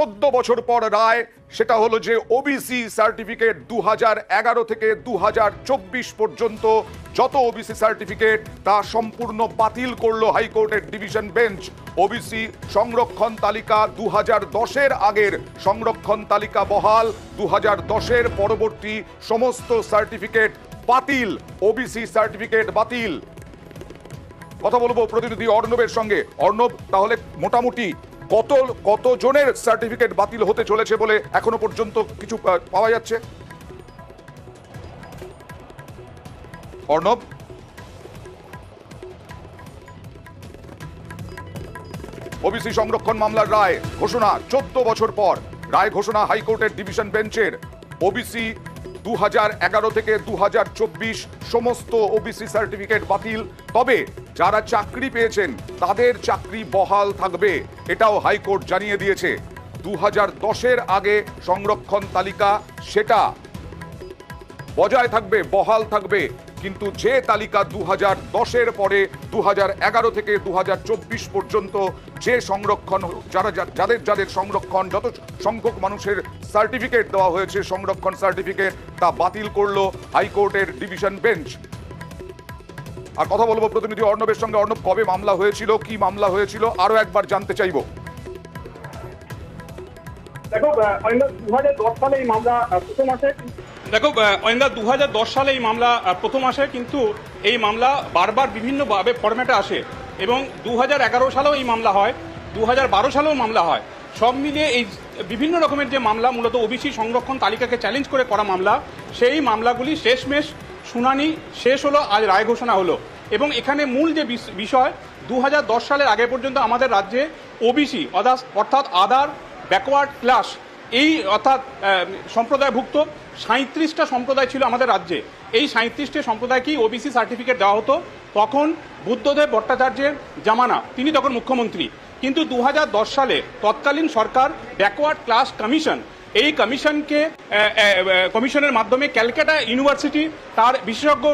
চোদ্দ বছর পর রায়, সেটা হলো যে ওবিসি সার্টিফিকেট দু এগারো থেকে দু হাজার চব্বিশ পর্যন্ত যত ওবিসি সার্টিফিকেট তা সম্পূর্ণ বাতিল করল হাইকোর্টের ডিভিশন বেঞ্চ। ওবিসি সংরক্ষণ তালিকা দু হাজার দশের আগের সংরক্ষণ তালিকা বহাল। দু হাজার দশের পরবর্তী সমস্ত সার্টিফিকেট বাতিল। ওবিসি সার্টিফিকেট বাতিল। কথা বলব প্রতিনিধি অর্ণবের সঙ্গে। অর্ণব, তাহলে মোটামুটি কত কত জনের সার্টিফিকেট বাতিল হতে চলেছে বলে এখনও পর্যন্ত কিছু পাওয়া যাচ্ছে? অর্ণব? ওবিসি সংরক্ষণ মামলার রায় ঘোষণা, চোদ্দ বছর পর। রায় ঘোষণা হাইকোর্টের ডিভিশন বেঞ্চের। ওবিসি দু থেকে দু সমস্ত ওবিসি সার্টিফিকেট বাতিল। তবে যারা চাকরি পেয়েছেন, তাদের চাকরি বহাল থাকবে, এটাও হাইকোর্ট জানিয়ে দিয়েছে। দু হাজার দশের আগে সংরক্ষণ তালিকা, সেটা বজায় থাকবে, বহাল থাকবে। কিন্তু যে তালিকা দু হাজার দশের পরে দু হাজার এগারো থেকে দু হাজার চব্বিশ পর্যন্ত যে সংরক্ষণ, যারা যাদের যাদের সংরক্ষণ, যত সংখ্যক মানুষের সার্টিফিকেট দেওয়া হয়েছে সংরক্ষণ সার্টিফিকেট, তা বাতিল করল হাইকোর্টের ডিভিশন বেঞ্চ। আর কথা বলব প্রতিনিধি অর্ণবের সঙ্গে। অর্ণব, কবে মামলা হয়েছিল, কি মামলা হয়েছিল, আরও একবার জানতে চাইব। দেখো দু হাজার দশ সালে এই মামলা প্রথম আসে। দেখো অয়েন্দা দু সালে এই মামলা প্রথম আসে, কিন্তু এই মামলা বারবার বিভিন্নভাবে ফরম্যাটে আসে এবং দু হাজার এগারো সালেও এই মামলা হয় দু হাজার বারো সালেও মামলা হয়। সব মিলিয়ে এই বিভিন্ন রকমের যে মামলা, মূলত ওবিসি সংরক্ষণ তালিকাকে চ্যালেঞ্জ করে করা মামলা, সেই মামলাগুলি শেষমেশ শুনানি শেষ হলো, আজ রায় ঘোষণা হলো। এবং এখানে মূল যে বিষ- বিষয় দু হাজার দশ সালের আগে পর্যন্ত আমাদের রাজ্যে ওবিসি অর্থাৎ আদার ব্যাকওয়ার্ড ক্লাস এই অর্থাৎ সম্প্রদায়ভুক্ত সাঁত্রিশটা সম্প্রদায় ছিল আমাদের রাজ্যে। এই সাঁত্রিশটি সম্প্রদায়কেই ওবিসি সার্টিফিকেট দেওয়া হতো। তখন বুদ্ধদেব ভট্টাচার্যের জামানা, তিনি তখন মুখ্যমন্ত্রী। কিন্তু দু হাজার দশ সালে তৎকালীন সরকার ব্যাকওয়ার্ড ক্লাস কমিশন এই কমিশনকে কমিশনের মাধ্যমে ক্যালকাটা ইউনিভার্সিটি তার বিশেষজ্ঞ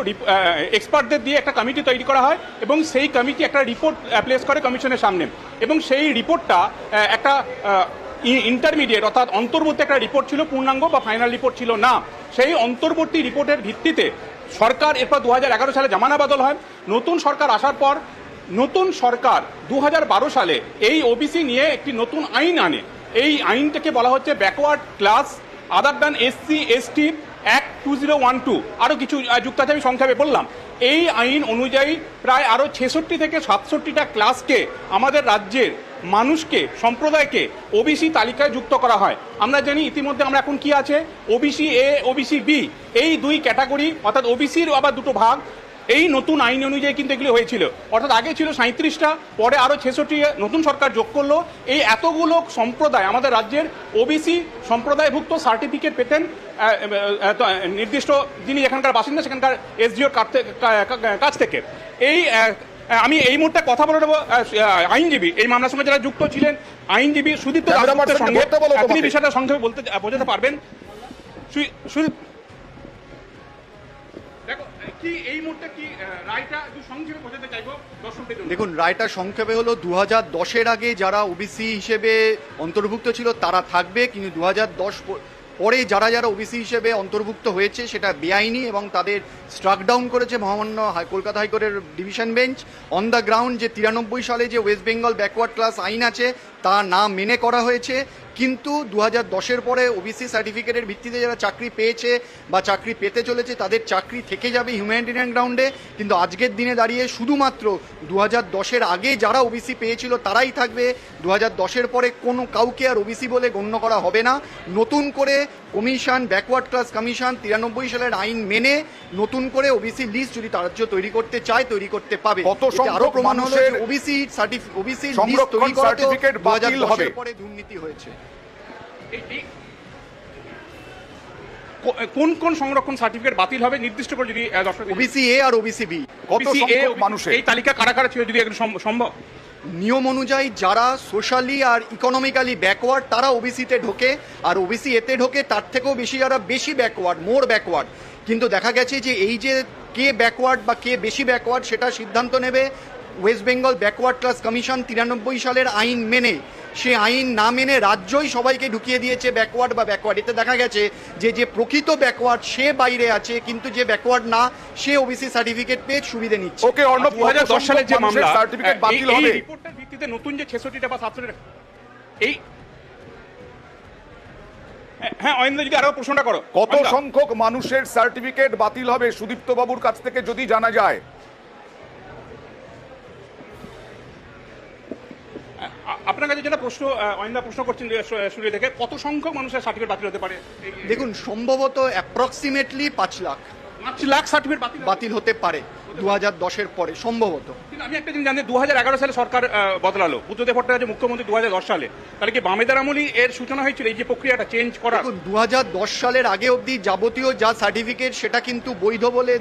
এক্সপার্টদের দিয়ে একটা কমিটি তৈরি করা হয় এবং সেই কমিটি একটা রিপোর্ট প্লেস করে কমিশনের সামনে। এবং সেই রিপোর্টটা একটা ইন্টারমিডিয়েট অর্থাৎ অন্তর্বর্তী একটা রিপোর্ট ছিল, পূর্ণাঙ্গ বা ফাইনাল রিপোর্ট ছিল না। সেই অন্তর্বর্তী রিপোর্টের ভিত্তিতে সরকার এরপর দু হাজার এগারো সালে জামানা বদল হয়। নতুন সরকার আসার পর নতুন সরকার দু হাজার বারো সালে এই ওবিসি নিয়ে একটি নতুন আইন আনে। এই আইনটাকে বলা হচ্ছে backward class other than SC ST act two zero one two আরও কিছু যুক্ত আছে, আমি সংক্ষেপে বললাম। এই আইন অনুযায়ী প্রায় আরও ছেষট্টি থেকে সাতষট্টিটা ক্লাসকে আমাদের রাজ্যের মানুষকে, সম্প্রদায়কে ওবিসি তালিকায় যুক্ত করা হয়। আমরা জানি ইতিমধ্যে আমরা এখন কি আছে? ওবিসি এ ওবিসি বি এই দুই ক্যাটাগরি, অর্থাৎ ওবিসির আবার দুটো ভাগ, এই নতুন আইন অনুযায়ী কিন্তু এগুলি হয়েছিল। অর্থাৎ আগে ছিল সাঁত্রিশটা পরে আরও ছেষট্টি নতুন সরকার যোগ করল। এই এতগুলো সম্প্রদায়, আমাদের রাজ্যের ওবিসি সম্প্রদায়ভুক্ত সার্টিফিকেট পেতেন নির্দিষ্ট যিনি এখানকার বাসিন্দা, সেখানকার এসডিওর কাছ থেকে এই আমি এই মুহূর্তে কথা বলে নেব আহ, আইনজীবী। এই মামলার সঙ্গে যারা যুক্ত ছিলেন আইনজীবী সুদীপ্ত সঙ্গে তোমাকে। বিষয়টা সংক্ষেপে বলতে বোঝাতে পারবেন। সুদীপ দেখুন রায়টা সংক্ষেপে হলো দু হাজার দশের আগে যারা ওবিসি হিসেবে অন্তর্ভুক্ত ছিল তারা থাকবে কিন্তু দু হাজার দশ পরে যারা যারা ওবিসি হিসেবে অন্তর্ভুক্ত হয়েছে, সেটা বেআইনি এবং তাদের স্ট্রাক ডাউন করেছে মহামান্য হাই- কলকাতা হাইকোর্টের division bench on the ground যে তিরানব্বই সালে যে ওয়েস্ট বেঙ্গল ব্যাকওয়ার্ড ক্লাস আইন আছে তা না মেনে করা হয়েছে। কিন্তু দু হাজার দশের পরে ওবিসি সার্টিফিকেটের ভিত্তিতে যারা চাকরি পেয়েছে বা চাকরি পেতে চলেছে তাদের চাকরি থেকে যাবে হিউম্যানিটেরিয়ান গ্রাউন্ডে কিন্তু আজকের দিনে দাঁড়িয়ে শুধুমাত্র দু হাজার দশের আগে যারা ওবিসি পেয়েছিল তারাই থাকবে। দু হাজার দশের পরে কোনো কাউকে আর ওবিসি বলে গণ্য করা হবে না। নতুন করে কমিশন ব্যাকওয়ার্ড ক্লাস কমিশন তিরানব্বই সালের আইন মেনে নতুন করে ওবিসি লিস্ট যদি তার রাজ্য তৈরি করতে চায় তৈরি করতে পাবে। কত এতে আরও সংখ্যক প্রমাণ হলো ওবিসি সার্টিফিকেট ওবিসি লিস্ট তৈরি করা certificate দু হাজার বাতিল হবে। পরে দুর্নীতি হয়েছে। কোন কোন সংরক্ষণ সার্টিফিকেট বাতিল হবে? নির্দিষ্ট করে যদি দর্শক ওবিসি এ আর ওবিসি বি। কত সংখ্যক মানুষের? এই তালিকা কারা কারা ছিল যদি একটু সম- সম্ভব? নিয়ম অনুযায়ী যারা সোশ্যালি আর ইকোনমিক্যালি ব্যাকওয়ার্ড তারা ওবিসিতে ঢোকে। আর ওবিসি এতে ঢোকে তার থেকেও বেশি যারা বেশি ব্যাকওয়ার্ড মোর ব্যাকওয়ার্ড কিন্তু দেখা গেছে যে এই যে কে ব্যাকওয়ার্ড বা কে বেশি ব্যাকওয়ার্ড সেটা সিদ্ধান্ত নেবে West Bengal backward class commission তিরানব্বই সালের আইন মেনে সে আইন না মেনে রাজ্যই সবাইকে ঢুকিয়ে দিয়েছে ব্যাকওয়ার্ড বা ব্যাকওয়ার্ড এতে দেখা গেছে যে যে প্রকৃত ব্যাকওয়ার্ড সে বাইরে আছে কিন্তু যে ব্যাকওয়ার্ড না সে ওবিসি সার্টিফিকেট পেয়ে সুবিধে নিচ্ছে। ওকে অর্ণব দু হাজার দশ সালের যে মামলা সার্টিফিকেট বাতিল এই- এই হবে রিপোর্টের ভিত্তিতে নতুন যে ছেষট্টিটা বা সাতষট্টিটা এই হ্যাঁ, হ্যাঁ অয়েন্দ্র যদি আরও প্রশ্নটা করো। কত সংখ্যক মানুষের সার্টিফিকেট বাতিল হবে সুদীপ্ত বাবুর কাছ থেকে যদি জানা যায়? আপনার কাছে যেটা প্রশ্ন অয়েন্দ্র প্রশ্ন করছেন সূর্য থেকে কত সংখ্যক মানুষের সার্টিফিকেট বাতিল হতে পারে? দেখুন সম্ভবত অ্যাপ্রক্সিমেটলি পাঁচ লাখ। পাঁচ লাখ সার্টিফিকেট বাতিল হতে পারে দু হাজার দশের পরে সম্ভবত। আমি একটা জিনিস জানি দু হাজার এগারো সালে সরকার বদলালো। বুদ্ধদেব ভট্টাচার্য মুখ্যমন্ত্রী দু হাজার দশ সালে। তাহলে কি বামেদার আমলই এর সূচনা হয়েছিল এই যে প্রক্রিয়াটা চেঞ্জ করা দু হাজার দশ সালের আগে অবধি যাবতীয় যা সার্টিফিকেট সেটা কিন্তু বৈধ বলে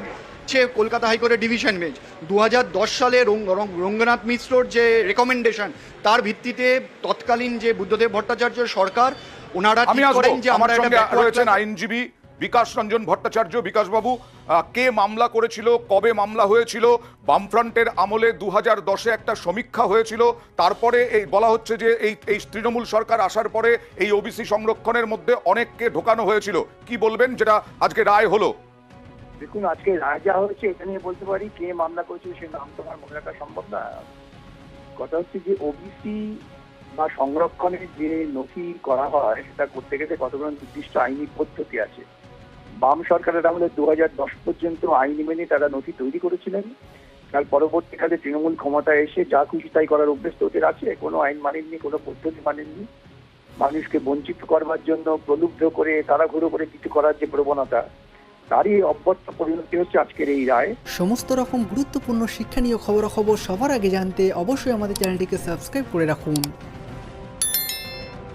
দিচ্ছে কলকাতা হাইকোর্টের ডিভিশন বেঞ্চ। দুহাজার দশ সালে রঙ্গ- রঙ্গ- রঙ্গনাথ মিশ্রর যে রেকমেন্ডেশন তার ভিত্তিতে তৎকালীন যে বুদ্ধদেব ভট্টাচার্য সরকার ওনারা আমি করেন যে আমার সঙ্গে রয়েছেন আইনজীবী বিকাশ রঞ্জন ভট্টাচার্য। বিকাশ বাবু আহ, কে মামলা করেছিল কবে মামলা হয়েছিল বামফ্রন্টের আমলে দু হাজার দশে একটা সমীক্ষা হয়েছিল। তারপরে এই বলা হচ্ছে যে এই এই তৃণমূল সরকার আসার পরে এই ওবিসি সংরক্ষণের মধ্যে অনেককে ঢোকানো হয়েছিল। কি বলবেন? যেটা আজকে রায় হলো। দেখুন, আজকে রায় যা হয়েছে, এটা নিয়ে বলতে পারি, কে মামলা করেছিল সে নাম তো আমার মনে রাখা সম্ভব না। কথা হচ্ছে যে ওবিসি বা সংরক্ষণের যে নথি করা হয়, সেটা করতে গেলে কতগুলো নির্দিষ্ট আইনি পদ্ধতি আছে? বাম সরকারের আমলে দু দশ পর্যন্ত আইন মেনে তারা নথি তৈরি করেছিলেন। তার পরবর্তীকালে তৃণমূল ক্ষমতায় এসে যা খুশি তাই করার অভ্যেস তো ওদের আছে, কোনো আইন মানেননি, কোনো পদ্ধতি মানেননি। মানুষকে বঞ্চিত করবার জন্য প্রলুব্ধ করে তাড়াহুড়ো করে কিছু করার যে প্রবণতা তারই অব্যর্থ পরিণতি হচ্ছে আজকের এই রায়। সমস্ত রকম গুরুত্বপূর্ণ শিক্ষা শিক্ষণীয় খবরাখবর সবার আগে জানতে অবশ্যই আমাদের চ্যানেলটিকে সাবস্ক্রাইব করে রাখুন।